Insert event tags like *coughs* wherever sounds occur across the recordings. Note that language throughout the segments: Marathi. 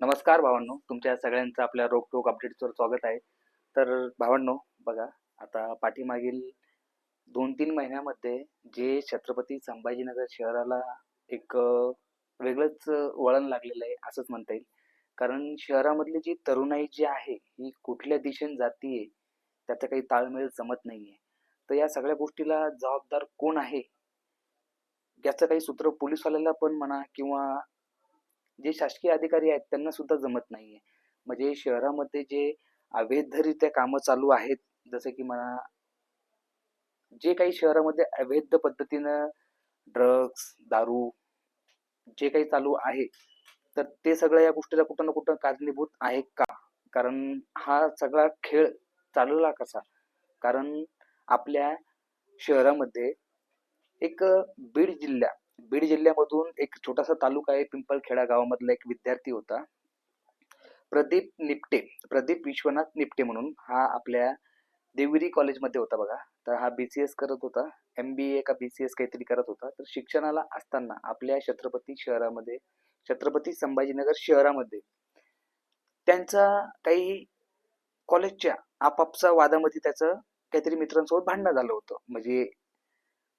नमस्कार भावांनो तुमच्या सगळ्यांचं आपल्या रोकटोक अपडेट्सवर स्वागत आहे. तर भावांनो बघा आता पाठीमागील दोन तीन महिन्यामध्ये जे छत्रपती संभाजीनगर शहराला एक वेगळंच वळण लागलेलं आहे असंच म्हणता येईल. कारण शहरामधली जी तरुणाई जी आहे ही कुठल्या दिशेने जातीये त्याचा काही ताळमेळ जमत नाहीये. तर या सगळ्या गोष्टीला जबाबदार कोण आहे? याचं काही सूत्र पोलीसवाल्याला पण म्हणा किंवा जे शासकीय अधिकारी आहेत त्यांना सुद्धा जमत नाहीये. म्हणजे शहरामध्ये जे अवैधरित्या कामं चालू आहेत जसं की म्हणा जे काही शहरामध्ये अवैध पद्धतीनं ड्रग्स दारू जे काही चालू आहे तर ते सगळं या गोष्टीला कुठं ना कुठं कारणीभूत आहे का? कारण हा सगळा खेळ चालवला कसा? कारण आपल्या शहरामध्ये एक बीड जिल्हा बीड जिल्ह्यामधून एक छोटासा तालुका आहे पिंपळखेडा गावामधला एक विद्यार्थी होता. प्रदीप निपटे प्रदीप विश्वनाथ निपटे म्हणून हा आपल्या देवगिरी कॉलेजमध्ये होता बघा. तर हा बी सी एस करत होता एम बी ए का बी सी एस काहीतरी करत होता. तर शिक्षणाला असताना आपल्या छत्रपती शहरामध्ये छत्रपती संभाजीनगर शहरामध्ये त्यांचा काही कॉलेजच्या आपापसा वादामध्ये त्याचं काहीतरी मित्रांसोबत भांडणं झालं होतं. म्हणजे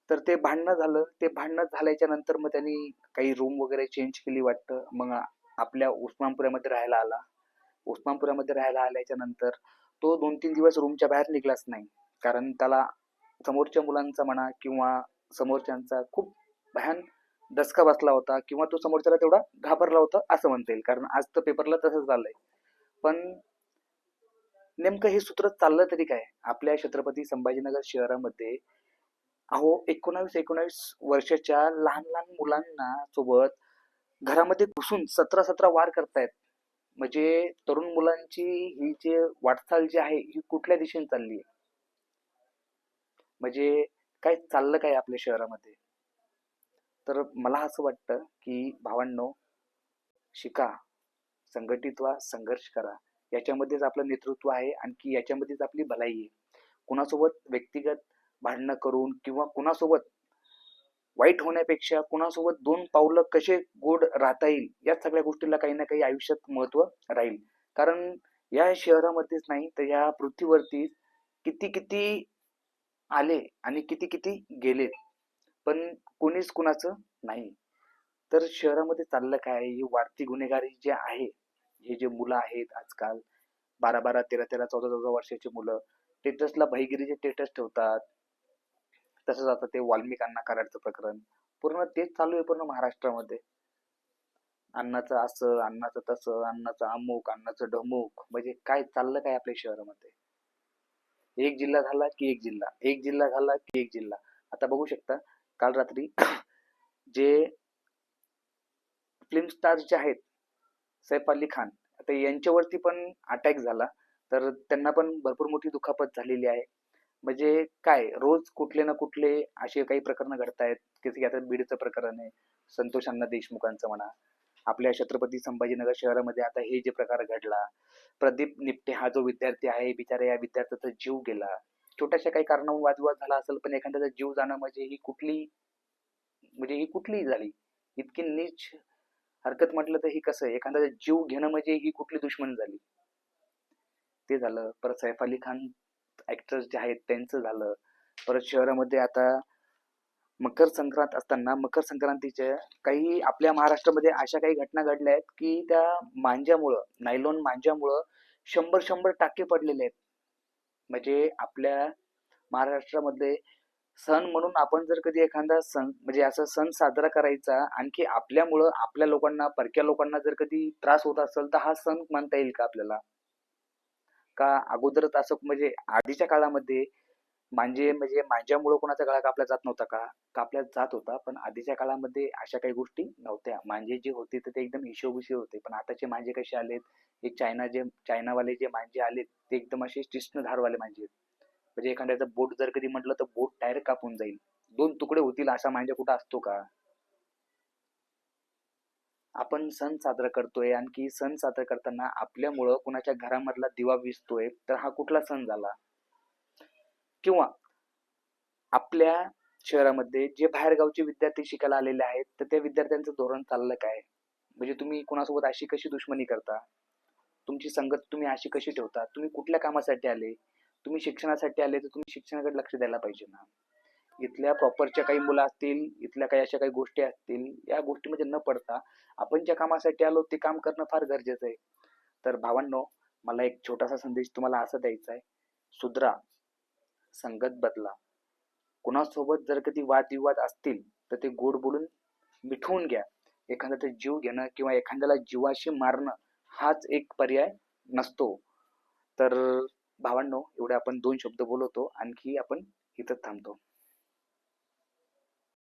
तर ते भांडणं झालं. ते भांडणं झाल्याच्यानंतर मग त्यांनी काही रूम वगैरे चेंज केली वाटतं. मग आपल्या उस्मानपुऱ्यामध्ये राहायला आला. उस्मानपुऱ्यामध्ये राहायला आल्याच्यानंतर तो दोन तीन दिवस रूमच्या बाहेर निघलाच नाही. कारण त्याला समोरच्या मुलांचा म्हणा किंवा समोरच्यांचा खूप भयान दसका बसला होता किंवा तो समोरच्याला तेवढा घाबरला होता असं म्हणता येईल. कारण आज तर पेपरला तसंच झालंय. पण नेमकं हे सूत्र चाललं तरी काय? आपल्या छत्रपती संभाजीनगर शहरामध्ये अहो एकोणावीस एकोणावीस वर्षाच्या लहान लहान मुलांना सोबत घरामध्ये घुसून सतरा सतरा वार करतायत. म्हणजे तरुण मुलांची ही जे वाटचाल जी आहे ही कुठल्या दिशेने चालली आहे? म्हणजे काय चाललं काय आपल्या शहरामध्ये? तर मला असं वाटतं की भावांनो शिका संघटित व्हा संघर्ष करा. याच्यामध्येच आपलं नेतृत्व आहे आणखी याच्यामध्येच आपली भलाई आहे. कुणासोबत व्यक्तिगत भांडणं करून किंवा कुणासोबत वाईट होण्यापेक्षा कुणासोबत दोन पावलं कसे गोड राहता येईल या सगळ्या गोष्टीला काही ना काही आयुष्यात महत्त्व राहील. कारण या शहरामध्येच नाही तर या पृथ्वीवरती किती किती आले आणि किती किती गेले पण कोणीच कुणाचं नाही. तर शहरामध्ये चाललं काय? ही वाढती गुन्हेगारी जे आहे हे जे मुलं आहेत आजकाल बारा बारा तेरा तेरा चौदा चौदा वर्षाची मुलं स्टेटसला भाईगिरीचे स्टेटस ठेवतात. तसंच आता ते वाल्मिक कराडचं प्रकरण. पूर्ण तेच चालू आहे पूर्ण महाराष्ट्रामध्ये. अन्नाचं असं अन्नाचं तसं अन्नाचं अमुक अन्नाचं ढमुक. म्हणजे काय चाललं काय आपल्या शहरामध्ये? एक जिल्हा झाला की एक जिल्हा. एक जिल्हा झाला की एक जिल्हा. आता बघू शकता काल रात्री *coughs* जे फिल्म स्टार जे आहेत सैफ अली खान आता यांच्यावरती पण अटॅक झाला. तर त्यांना पण भरपूर मोठी दुखापत झालेली आहे. म्हणजे काय रोज कुठले ना कुठले असे काही प्रकरण घडतायत जसे की आता बीडचं प्रकरण आहे संतोष अण्णा देशमुखांचं म्हणा. आपल्या छत्रपती संभाजीनगर शहरामध्ये आता हे जे प्रकार घडला प्रदीप निपटे हा जो विद्यार्थी आहे बिचारा या विद्यार्थ्याचा जीव गेला. छोट्याशा काही कारणावरून वादविवाद झाला असेल पण एखाद्याचा जीव जाणं म्हणजे ही कुठली म्हणजे ही कुठली झाली. इतकी नीच हरकत म्हटलं तर ही कसं आहे? एखाद्याचा जीव घेणं म्हणजे ही कुठली दुश्मन झाली? ते झालं. परत सैफ अली खान ऍक्टर्स जे आहेत त्यांचं झालं. परत शहरामध्ये आता मकर संक्रांत असताना मकर संक्रांतीच्या काही आपल्या महाराष्ट्रामध्ये अशा काही घटना घडल्या आहेत की त्या मांज्यामुळं नायलॉन मांज्यामुळं शंभर शंभर टाके पडलेले आहेत. म्हणजे आपल्या महाराष्ट्रामध्ये सण म्हणून आपण जर कधी एखादा सण म्हणजे असा सण साजरा करायचा आणखी आपल्यामुळं आपल्या लोकांना परक्या लोकांना जर कधी त्रास होत असेल तर हा सण मानता येईल का आपल्याला? का अगोदरच असं म्हणजे आधीच्या काळामध्ये मांजे म्हणजे मांज्यामुळे कोणाचा गळा कापला जात नव्हता का? कापला जात होता पण आधीच्या काळामध्ये अशा काही गोष्टी नव्हत्या. मांजे जे होते तर ते एकदम हिशोबुशी होते. पण आताचे मांजे कसे आलेत? हे चायना जे चायनावाले जे मांजे आलेत ते एकदम असे स्टिष्ण धारवाले मांजे आहेत. म्हणजे एखाद्याचं बोट जर कधी म्हटलं तर बोट डायरेक्ट कापून जाईल. दोन तुकडे होतील असा मांजा कुठं असतो का? आपण सण साजरा करतोय आणखी सण साजरा करताना आपल्यामुळं कुणाच्या घरामधला दिवा विजतोय तर हा कुठला सण झाला? किंवा आपल्या शहरामध्ये जे बाहेरगावचे विद्यार्थी शिकायला आलेले आहेत तर त्या विद्यार्थ्यांचं धोरण चाललं काय? म्हणजे तुम्ही कोणासोबत अशी कशी दुश्मनी करता? तुमची संगत तुम्ही अशी कशी ठेवता? तुम्ही कुठल्या कामासाठी आले? तुम्ही शिक्षणासाठी आले तर तुम्ही शिक्षणाकडे लक्ष द्यायला पाहिजे ना. इथल्या प्रॉपरच्या काही मुलं असतील इथल्या काही अशा काही गोष्टी असतील या गोष्टीमध्ये न पडता आपण ज्या कामासाठी आलो ते काम करणं फार गरजेचं आहे. तर भावांनो मला एक छोटासा संदेश तुम्हाला असा द्यायचा आहे. सुधरा संगत बदला. कुणासोबत जर कधी वादविवाद असतील तर ते गोड बोलून मिठवून घ्या. एखाद्याचा जीव घेणं किंवा एखाद्याला जीवाशी मारणं हाच एक पर्याय नसतो. तर भावांनो एवढे आपण दोन शब्द बोलवतो आणखी आपण इथं थांबतो.